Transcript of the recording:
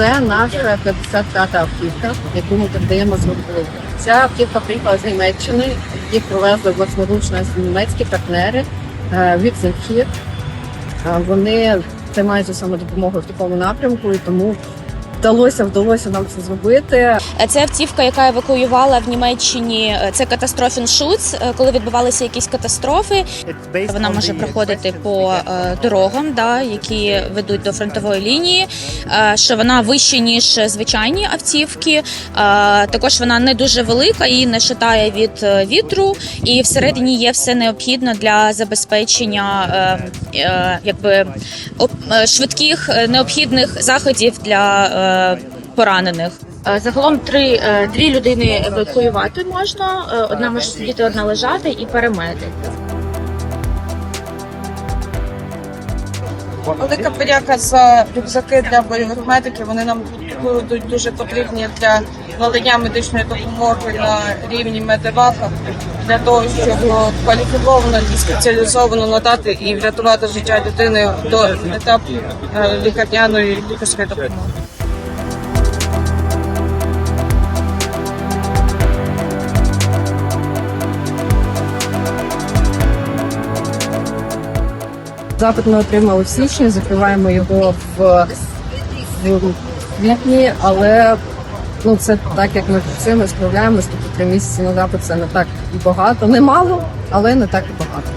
Це наша 55-та автівка, яку ми передаємо з Гонконгу. Ця автівка приїхала з Німеччини, їх привезли власноручно німецькі партнери е, від Захід. Вони займаються саме допомогою в такому напрямку, і тому вдалося вдалося нам це зробити. Це автівка, яка евакуювала в Німеччині. Це катастрофін Шуц, е, коли відбувалися якісь катастрофи. Вона може проходити по е, дорогам, да, які ведуть до фронтової лінії. е, Що вона вища ніж звичайні автівки. Також вона не дуже велика і не шатає від вітру. І всередині є все необхідне для забезпечення якби швидких необхідних заходів для поранених. Е, Загалом три е, дві людини евакуювати можна. Е, Одна може сидіти, одна лежати і перемеди. Велика подяка за рюкзаки для бойових медиків. Вони нам будуть дуже потрібні для надання медичної допомоги на рівні медеваха для того, щоб кваліфіковано і спеціалізовано надати і врятувати життя людини до етапу лікарняної лікарської допомоги. Запит ми отримали в січні, закриваємо його в, квітні, але ну це так як ми працюємо, справляємося, тобто три місяці на запит це не так і багато, не мало, але не так і багато.